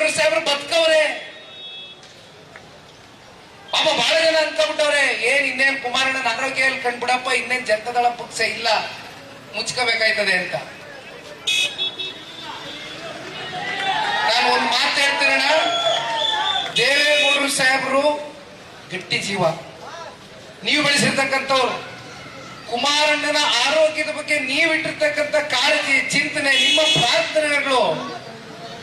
ದೇವೇಗೌಡರು ಸಾಹೇಬ್ರು ಬದುಕವ್ರೆ. ಪಾಪ ಬಹಳ ಜನ ಅನ್ಕೊಂಡ್ಬಿಟ್ಟವ್ರೆ ಏನ್ ಇನ್ನೇನ್ ಕುಮಾರಣ್ಣನ ಆರೋಗ್ಯ ಕಂಡ್ಬಿಡಪ್ಪ, ಇನ್ನೇನ್ ಜನತಾದಳ ಪಕ್ಷ ಇಲ್ಲ, ಮುಚ್ಕೋಬೇಕಾಯ್ತದೆ ಅಂತ. ನಾನು ಒಂದು ಮಾತು ಹೇಳ್ತೀರಣ್ಣ ದೇವೇಗೌಡರು ಸಾಹೇಬರು ಗಟ್ಟಿ ಜೀವ. ನೀವು ಬೆಳೆಸಿರ್ತಕ್ಕಂಥವ್ರು. ಕುಮಾರಣ್ಣನ ಆರೋಗ್ಯದ ಬಗ್ಗೆ ನೀವಿಟ್ಟಿರ್ತಕ್ಕಂಥ ಕಾಳಜಿ, ಚಿಂತನೆ, ನಿಮ್ಮ ಪ್ರಾರ್ಥನೆಗಳು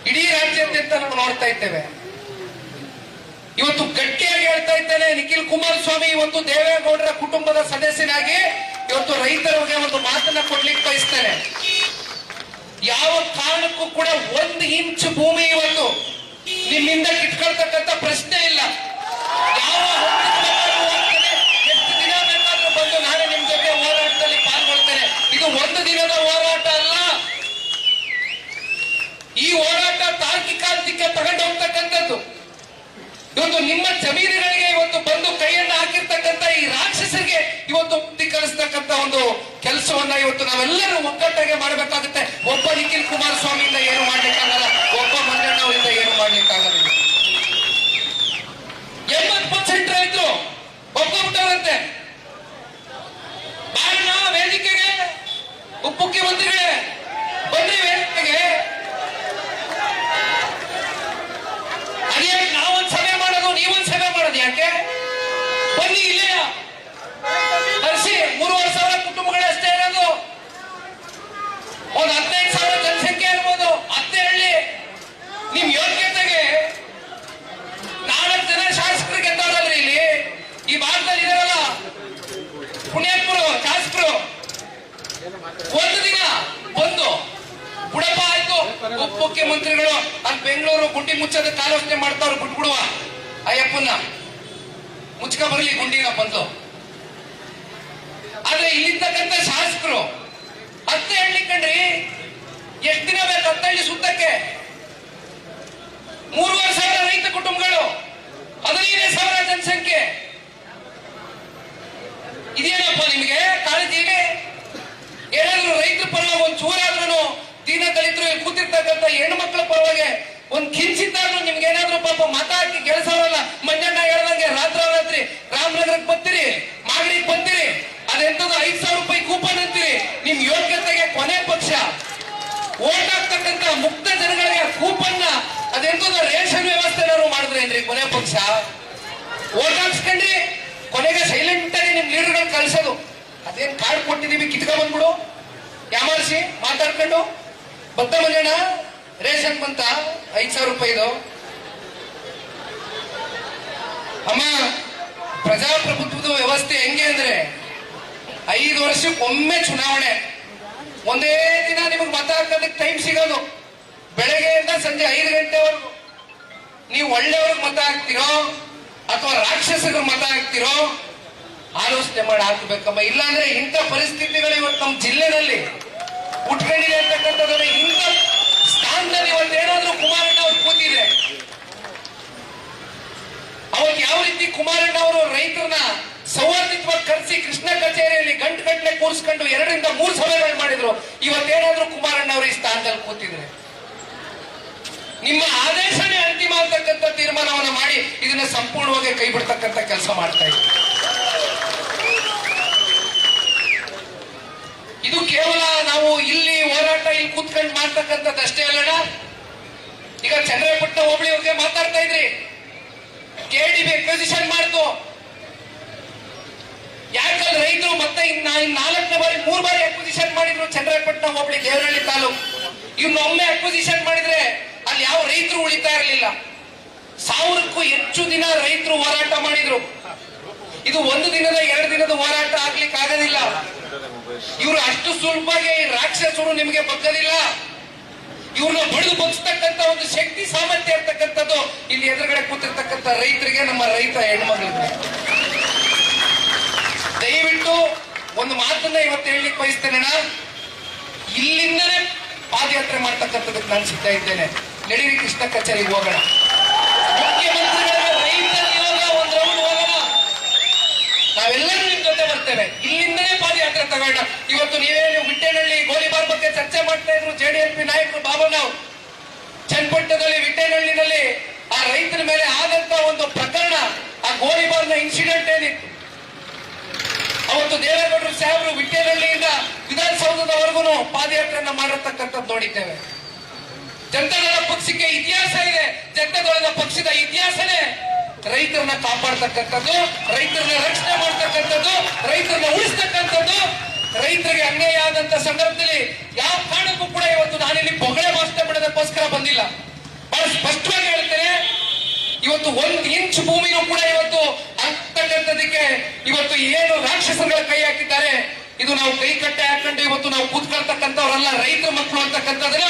ಇಡೀ ರಾಜ್ಯಾದ್ಯಂತ ನಾವು ನೋಡ್ತಾ ಇದ್ದೇವೆ. ಇವತ್ತು ಗಟ್ಟಿಯಾಗಿ ಹೇಳ್ತಾ ಇದ್ದೇನೆ, ನಿಖಿಲ್ ಕುಮಾರಸ್ವಾಮಿ ಇವತ್ತು ದೇವೇಗೌಡರ ಕುಟುಂಬದ ಸದಸ್ಯನಾಗಿ ಇವತ್ತು ರೈತರಿಗೆ ಒಂದು ಮಾತನ್ನ ಕೊಡ್ಲಿಕ್ಕೆ ಬಯಸ್ತೇನೆ. ಯಾವ ಕಾರಣಕ್ಕೂ ಕೂಡ ಒಂದು ಇಂಚ್ ಭೂಮಿ ಇವತ್ತು ನಿಮ್ಮಿಂದ ಕಿತ್ಕೊಳ್ತಕ್ಕಂಥ ಪ್ರಶ್ನೆ ಇಲ್ಲ. ಯಾವ ಹಂತಕ್ಕೆ ಬೇಕಾದ್ರೂ ಹೋಗ್ತೇನೆ, ಎಷ್ಟು ದಿನ ಬೇಕಾದ್ರೂ ಬಂದು ನಾನೇ ನಿಮ್ ಜೊತೆ ಹೋರಾಟದಲ್ಲಿ ಪಾಲ್ಗೊಳ್ತೇನೆ ಇದು ಒಂದು ದಿನದ ಹೋರಾಟ ಅಲ್ಲ ಈ ಹೋರಾಟ ತಾರ್ಕಿಕಾಂತಿಗೆ ತಗೊಂಡು ಹೋಗ್ತಕ್ಕಂಥದ್ದು ಇವತ್ತು ನಿಮ್ಮ ಜಮೀನುಗಳಿಗೆ ಇವತ್ತು ಬಂದು ಕೈಯನ್ನ ಹಾಕಿರ್ತಕ್ಕಂತ ಈ ರಾಕ್ಷಸರಿಗೆ ಇವತ್ತು ಮುಕ್ತಿ ಕಲಿಸ್ತಕ್ಕಂಥ ಒಂದು ಕೆಲಸವನ್ನ ಇವತ್ತು ನಾವೆಲ್ಲರೂ ಒಗ್ಗಟ್ಟಾಗಿ ಮಾಡಬೇಕಾಗುತ್ತೆ. ಒಬ್ಬ ನಿಖಿಲ್ ಕುಮಾರಸ್ವಾಮಿಯಿಂದ ಏನು ಮಾಡ್ಲಿಕ್ಕಾಗಲ್ಲ? ಒಬ್ಬ ಮಂಜಣ್ಣವರಿಂದ ಏನು ಮಾಡ್ಲಿಕ್ಕಾಗಲ್ಲ? ಯಾಕೆ? ಬನ್ನಿ ಇಲ್ಲೇ ಕರೆಸಿ ಮೂರುವರೆ ಸಾವಿರ ಕುಟುಂಬಗಳೇ ಅಷ್ಟೇ ಇರೋದು. ಒಂದು ಹದಿನೈದು ಸಾವಿರ ಜನಸಂಖ್ಯೆ ಇರ್ಬೋದು. ಅತ್ತೆ ಹಳ್ಳಿ ನಿಮ್ ಯೋಗ್ಯತೆಗೆ ನಾಲ್ಕು ಜನ ಶಾಸಕರು ಗೆದ್ದಾಡಲ್ರಿ ಇಲ್ಲಿ. ಈ ಭಾಗದಲ್ಲಿ ಇದಾರಲ್ಲ ಪುಣ್ಯಾತ್ಮರು ಶಾಸಕರು. ಒಂದು ದಿನ, ಒಂದು. ಬುಡಪ್ಪ ಆಯ್ತು. ಉಪ ಮುಖ್ಯಮಂತ್ರಿಗಳು ಅಲ್ಲಿ ಬೆಂಗಳೂರು ಗುಂಡಿ ಮುಚ್ಚದ ಆಲೋಚನೆ ಮಾಡ್ತಾವ್ರು ಬಿಟ್ಬಿಡುವ. ಅಯ್ಯಪ್ಪನ್ನ ಮುಚ್ಕ ಬರಲಿ ಗುಂಡಿನ ಬಂದು ಆದ್ರೆ ಇಲ್ಲಿರ್ತಕ್ಕಂಥ ಶಾಸಕರು ಅತ್ತೆ ಹಳ್ಳಿ ಕಣ್ರಿ, ಎಷ್ಟು ದಿನ ಬೇಕು? ಹತ್ತಳ್ಳಿ ಸುತ್ತಕ್ಕೆ. ಮೂರುವರೆ ಸಾವಿರ ರೈತ ಕುಟುಂಬಗಳು, ಹದಿನೈದು ಸಾವಿರ ಜನಸಂಖ್ಯೆ. ಇದೇನಪ್ಪ ನಿಮಗೆ? ಕಾಳಜಿ ಏನಾದ್ರು ರೈತರ ಪರವಾಗಿ ಒಂದ್ ಚೂರಾದ್ರೂ ದಿನ ಇಲ್ಲಿ ಕೂತಿರ್ತಕ್ಕಂಥ ಹೆಣ್ಣು ಮಕ್ಕಳ ಪರವಾಗಿ ಒಂದ್ ಕಿಂಚಿತ್ತಾದ್ರೂ ನಿಮ್ಗೆ ಏನಾದ್ರೂ ಪಾಪ ಮತ ಹಾಕಿ ಗೆಲ್ಸೋರಲ್ಲ ವ್ಯವಸ್ಥೆ ಮಾಡಿದ್ರೆ ಮಾಡಿದ್ರೇನ್ರಿ ಕೊನೆ ಪಕ್ಷ ಓಟ್ ಹಾಕ್ಸ್ಕೊಂಡ್ರಿ ಕೊನೆಗೆ ಸೈಲೆಂಟ್ ಆಗಿ ನಿಮ್ ಲೀಡರ್ಗಳು ಕಳ್ಸೋದು. ಅದೇನ್ ಕಾರ್ಡ್ ಕೊಟ್ಟಿದೀವಿ ಕಿತ್ಕ ಬಂದ್ಬಿಡು. ಯಾಮಾರಿಸಿ, ಮಾತಾಡ್ಕೊಂಡು. ಭತ್ತ ಮಂಜಣ್ಣ ರೇಷನ್ ಬಂತ, ಐದ್ ಸಾವಿರ ರೂಪಾಯಿದು ಅಮ್ಮ, ಪ್ರಜಾಪ್ರಭುತ್ವದ ವ್ಯವಸ್ಥೆ ಹೆಂಗೆ ಅಂದ್ರೆ ಐದು ವರ್ಷಕ್ಕೊಮ್ಮೆ ಚುನಾವಣೆ. ಒಂದೇ ದಿನ ನಿಮಗೆ ಮತ ಹಾಕೋದಕ್ಕೆ ಟೈಮ್ ಸಿಗೋದು. ಬೆಳಗ್ಗೆಯಿಂದ ಸಂಜೆ ಐದು ಗಂಟೆವರೆಗೂ. ನೀವು ಒಳ್ಳೆಯವ್ರಿಗೆ ಮತ ಹಾಕ್ತಿರೋ ಅಥವಾ ರಾಕ್ಷಸರಿಗೆ ಮತ ಹಾಕ್ತಿರೋ, ಆಲೋಚನೆ ಮಾಡಿ ಹಾಕ್ಬೇಕಮ್ಮ. ಇಲ್ಲಾಂದ್ರೆ ಇಂಥ ಪರಿಸ್ಥಿತಿಗಳು ಇವತ್ತು ನಮ್ಮ ಜಿಲ್ಲೆನಲ್ಲಿ ಉಟ್ಕೊಂಡಿದೆ ಅಂತಕ್ಕಂಥದ್ದು ಇಂಥ ಸ್ಥಾನದಲ್ಲಿ ಇವತ್ತು ಏನಾದ್ರೂ ಕುಮಾರಣ್ಣ ಅವ್ರು ಕೂತಿದೆ ಅವತ್ತು ಯಾವ ರೀತಿ ಕುಮಾರಣ್ಣ ಅವರು ರೈತರನ್ನ ಸೌಹಾರ್ದಿತವಾಗಿ ಕರೆಸಿ ಕೃಷ್ಣ ಕಚೇರಿಯಲ್ಲಿ ಗಂಟು ಗಂಟೆ ಕೂರಿಸ್ಕೊಂಡು ಎರಡರಿಂದ ಮೂರು ಸಭೆಗಳು ಮಾಡಿದ್ರು, ಇವತ್ತೇನಾದ್ರೂ ಕುಮಾರಣ್ಣ ಅವರು ಈ ಸ್ಥಾನದಲ್ಲಿ ಕೂತಿದ್ರೆ? ನಿಮ್ಮ ಆದೇಶನೇ ಅಂತಿಮ ಅಂತಕ್ಕಂಥ ತೀರ್ಮಾನವನ್ನು ಮಾಡಿ ಇದನ್ನ ಸಂಪೂರ್ಣವಾಗಿ ಕೈ ಬಿಡ್ತಕ್ಕಂಥ ಕೆಲಸ ಮಾಡ್ತಾ ಇದ್ದೀವಿ. ಇದು ಕೇವಲ ನಾವು ಇಲ್ಲಿ ಹೋರಾಟ ಇಲ್ಲಿ ಕೂತ್ಕೊಂಡು ಮಾಡ್ತಕ್ಕಂಥದ್ದಷ್ಟೇ ಅಲ್ಲಣ್ಣ. ಈಗ ಚಂದ್ರಪಟ್ಟಣ ಹೋಬಳಿ ಬಗ್ಗೆ ಮಾತಾಡ್ತಾ ಇದ್ರಿ. ಕೆಡಿಬಿ ಎಕ್ವಿಸಿಷನ್ ಮಾಡ್ತು. ಯಾಕಂದ್ರೆ ರೈತರು ಮತ್ತೆ ಇನ್ನ ಇನ್ ನಾಲ್ಕನೇ ಬಾರಿ, ಮೂರು ಬಾರಿ ಅಕ್ವಿಸಿಷನ್ ಮಾಡಿದ್ರು ಚಂದ್ರಪಟ್ಟಣ ಹೋಬಳಿ, ದೇವನಹಳ್ಳಿ ತಾಲೂಕು. ಇವ್ನೊಮ್ಮೆ ಅಕ್ವಿಸಿಷನ್ ಮಾಡಿದ್ರೆ ಅಲ್ಲಿ ಯಾವ ರೈತರು ಉಳಿತಾ ಇರಲಿಲ್ಲ. ಸಾವಿರಕ್ಕೂ ಹೆಚ್ಚು ದಿನ ರೈತರು ಹೋರಾಟ ಮಾಡಿದ್ರು. ಇದು ಒಂದು ದಿನದ, ಎರಡು ದಿನದ ಹೋರಾಟ ಆಗ್ಲಿಕ್ಕೆ ಆಗೋದಿಲ್ಲ. ಇವರು ಅಷ್ಟು ಸುಲಭವಾಗಿ ರಾಕ್ಷಸರು ನಿಮಗೆ ಬಗ್ಗದಿಲ್ಲ. ಇವ್ರನ್ನ ಬಡಿದು ಬಗ್ಸ್ತಕ್ಕಂತ ಒಂದು ಶಕ್ತಿ ಸಾಮರ್ಥ್ಯ ಇರ್ತಕ್ಕಂಥದ್ದು ಇಲ್ಲಿ ಎದುರುಗಡೆ ಕೂತಿರ್ತಕ್ಕಂಥ ರೈತರಿಗೆ, ನಮ್ಮ ರೈತ ಹೆಣ್ಮಗಳಿಗೆ. ದಯವಿಟ್ಟು ಒಂದು ಮಾತನ್ನ ಇವತ್ತು ಹೇಳಲಿಕ್ಕೆ ಬಯಸ್ತೇನೆ. ಇಲ್ಲಿಂದನೇ ಪಾದಯಾತ್ರೆ ಮಾಡ್ತಕ್ಕಂಥದಕ್ಕೆ ನಾನು ಸಿಗ್ತಾ ಇದ್ದೇನೆ. ನಡೀರಿ ಕೃಷ್ಣ ಕಚೇರಿಗೆ ಹೋಗೋಣ. ನಾವೆಲ್ಲರೂ ನಿಮ್ ಜೊತೆ ಬರ್ತೇವೆ. ಇಲ್ಲಿಂದಲೇ ಪಾದಯಾತ್ರೆ ತಗೋಣ. ಇವತ್ತು ನೀವೇನು ವಿಟ್ಟೆನಹಳ್ಳಿ ಗೋಲಿಬಾರ್ ಬಗ್ಗೆ ಚರ್ಚೆ ಮಾಡ್ತಾ ಇದ್ರು ಜೆಡಿಎಸ್ಪಿ ನಾಯಕರು ಬಾಬಣ್ಣವ್ ಚನ್ನಪಟ್ಟಣದಲ್ಲಿ ವಿಟ್ಟೆನಹಳ್ಳಿನಲ್ಲಿ ಆ ರೈತರ ಮೇಲೆ ಆದಂತ ಒಂದು ಪ್ರಕರಣ, ಆ ಗೋಲಿಬಾರ್ನ ಇನ್ಸಿಡೆಂಟ್ ಏನಿತ್ತು? ಅವತ್ತು ದೇವೇಗೌಡರು ಸಾಹೇಬರು ವಿಟ್ಟೆನಹಳ್ಳಿಯಿಂದ ವಿಧಾನಸೌಧದವರೆಗೂ ಪಾದಯಾತ್ರೆಯನ್ನ ಮಾಡಿರ್ತಕ್ಕಂಥದ್ದು ನೋಡಿದ್ದೇವೆ. ಜನತಾದಳ ಪಕ್ಷಕ್ಕೆ ಇತಿಹಾಸ ಇದೆ. ಜನತಾದಳದ ಪಕ್ಷದ ಇತಿಹಾಸನೇ. ರೈತರನ್ನ ಕಾಪಾಡ್ತಕ್ಕಂಥದ್ದು, ರೈತರನ್ನ ರಕ್ಷಣೆ ಮಾಡ್ತಕ್ಕಂಥದ್ದು, ರೈತರನ್ನ ಉಳಿಸ್ತಕ್ಕಂಥದ್ದು. ರೈತರಿಗೆ ಅನ್ಯಾಯ ಆದಂತ ಸಂದರ್ಭದಲ್ಲಿ ಯಾವ ಕಾರಣಕ್ಕೂ ಕೂಡ ಇವತ್ತು ನಾನಿಲ್ಲಿ ಬೊಗಳೆ ಭಾಷಣ ಮಾಡೋದಕ್ಕೋಸ್ಕರ ಬಂದಿಲ್ಲ. ಬಹಳ ಸ್ಪಷ್ಟವಾಗಿ ಹೇಳ್ತೇನೆ, ಇವತ್ತು ಒಂದ್ ಇಂಚ್ ಭೂಮಿನೂ ಕೂಡ ಇವತ್ತು ಆಗ್ತಕ್ಕಂಥದಕ್ಕೆ ಇವತ್ತು ಏನು ರಾಕ್ಷಸಗಳ ಕೈ ಹಾಕಿದ್ದಾರೆ. ಇದು ನಾವು ಕೈ ಕಟ್ಟೆ ಹಾಕೊಂಡು ಇವತ್ತು ನಾವು ಕೂತ್ಕೊಳ್ತಕ್ಕಂಥವ್ರಲ್ಲ, ರೈತರ ಮಕ್ಕಳು ಅಂತಕ್ಕಂಥದನ್ನ